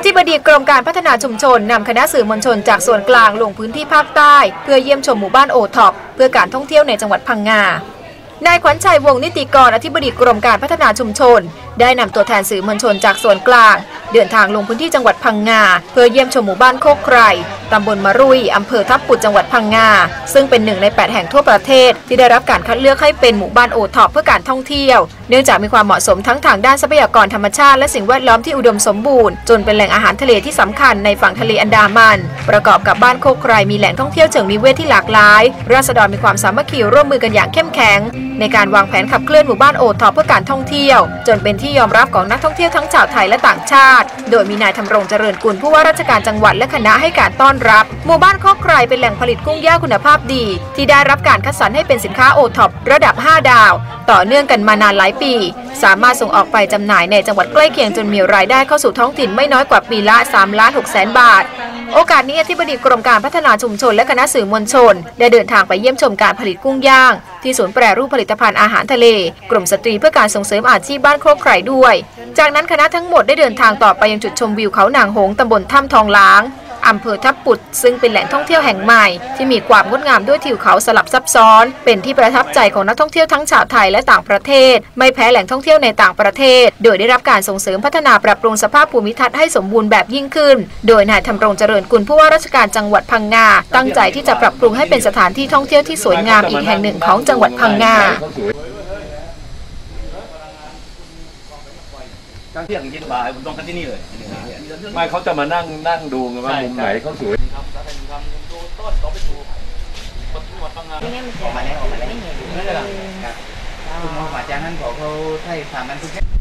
อธิบดีกรมการพัฒนาชุมชนนำคณะสื่อมวลชนจากส่วนกลางลงพื้นที่ภาคใต้ เพื่อเยี่ยมชมหมู่บ้านโอท็อปเพื่อการท่องเที่ยวในจังหวัดพังงานายขวัญชัยวงศ์นิติกรอธิบดีกรมการพัฒนาชุมชน ได้นำตัวแทนสื่อมวลชนจากส่วนกลาง เดินทางลงพื้นที่จังหวัดพังงา เพื่อเยี่ยมชมหมู่บ้านโคกไคร ตำบลมะรุยอำเภอทับปุดจังหวัดพังงา ซึ่งเป็นหนึ่งใน 8 แห่งทั่วประเทศ ที่ได้รับการคัดเลือกให้เป็นหมู่บ้านโอท็อปเพื่อการท่องเที่ยว เนื่องจากมีความเหมาะสมทั้งทางด้านทรัพยากรธรรมชาติและสิ่งแวดล้อมที่อุดมสมบูรณ์ จนเป็นแหล่งอาหารทะเลที่สำคัญในฝั่งทะเลอันดามัน ประกอบกับบ้านโคกไครมีแหล่งท่องเที่ยวเชิงนิเวศที่หลากหลาย ราษฎรมีความสามัคคีร่วมมือกันอย่างเข้มแข็ง ในการวางแผนขับเคลื่อนหมู่บ้านโอทอปเพื่อการท่องเที่ยว จนเป็นที่ยอมรับของนักท่องเที่ยวทั้งชาวไทยและต่างชาติ โดยมีนายธำรงเจริญกุลผู้ว่าราชการจังหวัดและคณะให้การต้อนรับ หมู่บ้านโคกไครเป็นแหล่งผลิตกุ้งย่างคุณภาพดี ที่ได้รับการคัดสรรให้เป็นสินค้าโอท็อประดับ 5 ดาว ต่อเนื่องกันมานานหลายปี สามารถส่งออกไปจำหน่ายในจังหวัดใกล้เคียงจนมีรายได้เข้าสู่ท้องถิ่นไม่น้อยกว่าปีละ3ล้าน6แสนบาท โอกาสนี้อธิบดีกรมการพัฒนาชุมชนและคณะสื่อมวลชน ได้เดินทางไปเยี่ยมชมการผลิตกุ้งย่าง ที่ศูนย์แปรรูปผลิตภัณฑ์อาหารทะเล กลุ่มสตรีเพื่อการส่งเสริมอาชีพบ้านโคกไครด้วย จากนั้นคณะทั้งหมดได้เดินทางต่อไปยังจุดชมวิวเขานางหงตำบลถ้ำทองล้าง อำเภอทับปุดซึ่งเป็นแหล่งท่องเที่ยวแห่งใหม่ ที่มีความงดงามด้วยทิวเขาสลับซับซ้อน เป็นที่ประทับใจของนักท่องเที่ยวทั้งชาวไทยและต่างประเทศ ไม่แพ้แหล่งท่องเที่ยวในต่างประเทศ โดยได้รับการส่งเสริมพัฒนาปรับปรุงสภาพภูมิทัศน์ให้สมบูรณ์แบบยิ่งขึ้น โดยนายธำรงเจริญกุลผู้ว่าราชการจังหวัดพังงา ตั้งใจที่จะปรับปรุงให้เป็นสถานที่ท่องเที่ยวที่สวยงามอีกแห่งหนึ่งของจังหวัดพังงาเที่ยงเย็นบ่ายผมต้องกันที่นี่เลย ไม่เขาจะมานั่งนั่งดูไงว่ามุมไหนเขาสวยออกมาแล้วออกมาแล้วไม่ได้หรอครับคุณหมออาจารย์นั้นบอกเขาให้สามอันทุกแค่โอ้โหส